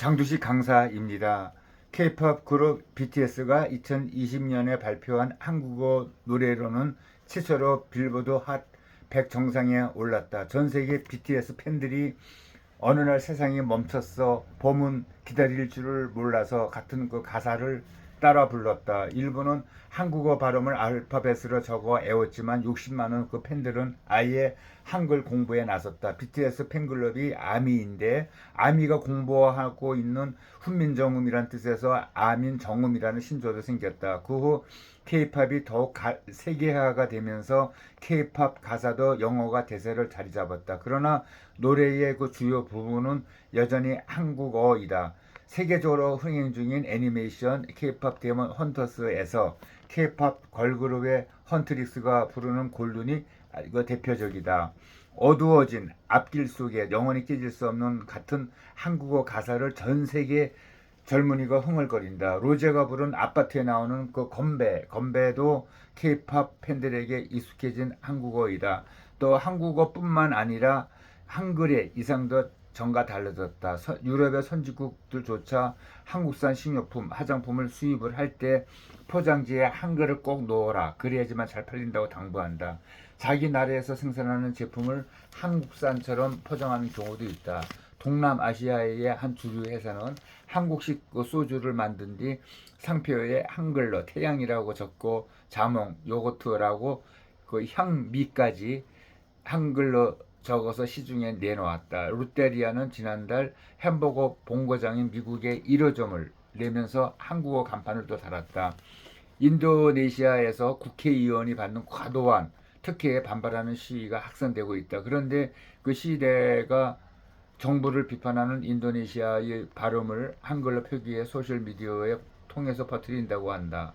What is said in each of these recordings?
장두식 강사입니다. K-pop 그룹 BTS가 2020년에 발표한 한국어 노래로는 최초로 빌보드 핫 100 정상에 올랐다. 전 세계 BTS 팬들이 어느 날 세상이 멈췄어 봄은 기다릴 줄을 몰라서 같은 그 가사를 따라 불렀다. 일부는 한국어 발음을 알파벳으로 적어 애웠지만 60만 원 그 팬들은 아예 한글 공부에 나섰다. BTS 팬클럽이 아미인데 아미가 공부하고 있는 훈민정음이란 뜻에서 아민정음이라는 신조도 생겼다. 그후 K-팝이 더욱 가- 세계화가 되면서 K-팝 가사도 영어가 대세를 자리 잡았다. 그러나 노래의 그 주요 부분은 여전히 한국어이다. 세계적으로 흥행 중인 애니메이션 K-팝 데몬 헌터스에서 K-팝 걸그룹의 헌트릭스가 부르는 골든이 이거 대표적이다. 어두워진 앞길 속에 영원히 깨질 수 없는 같은 한국어 가사를 전 세계 젊은이가 흥얼거린다. 로제가 부른 아파트에 나오는 그 건배, 건배도 K-팝 팬들에게 익숙해진 한국어이다. 또 한국어뿐만 아니라 한글의 이상도 전과 달라졌다. 서- 유럽의 선진국들조차 한국산 식료품, 화장품을 수입을 할 때 포장지에 한글을 꼭 넣어라. 그래야지만 잘 팔린다고 당부한다. 자기 나라에서 생산하는 제품을 한국산처럼 포장하는 경우도 있다. 동남아시아의 한 주류 회사는 한국식 그 소주를 만든 뒤 상표에 한글로 태양이라고 적고 자몽, 요거트라고 그 향미까지 한글로 적어서 시중에 내놓았다. 롯데리아는 지난달 햄버거 본고장인 미국의 1호점을 내면서 한국어 간판을 또 달았다. 인도네시아에서 국회의원이 받는 과도한 특혜에 반발하는 시위가 확산되고 있다. 그런데 그 시대가 정부를 비판하는 인도네시아의 발음을 한글로 표기해 소셜미디어에 통해서 퍼뜨린다고 한다.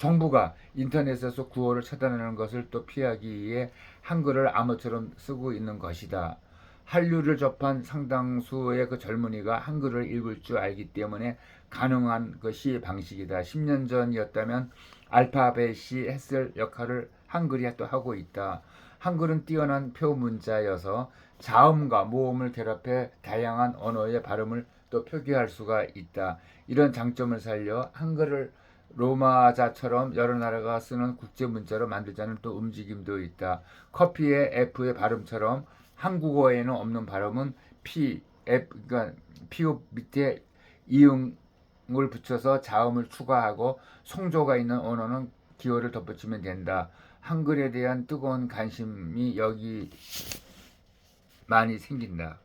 정부가 인터넷에서 구호를 차단하는 것을 또 피하기 위해 한글을 암호처럼 쓰고 있는 것이다. 한류를 접한 상당수의 그 젊은이가 한글을 읽을 줄 알기 때문에 가능한 그 시의 방식이다. 10년 전이었다면 알파벳이 했을 역할을 한글이 또 하고 있다. 한글은 뛰어난 표 문자여서 자음과 모음을 결합해 다양한 언어의 발음을 또 표기할 수가 있다. 이런 장점을 살려 한글을 로마자처럼 여러 나라가 쓰는 국제 문자로 만들자는 또 움직임도 있다. 커피의 F의 발음처럼 한국어에는 없는 발음은 P, F, 그러니까 피읍 밑에 이응을 붙여서 자음을 추가하고 성조가 있는 언어는 기호를 덧붙이면 된다. 한글에 대한 뜨거운 관심이 여기 많이 생긴다.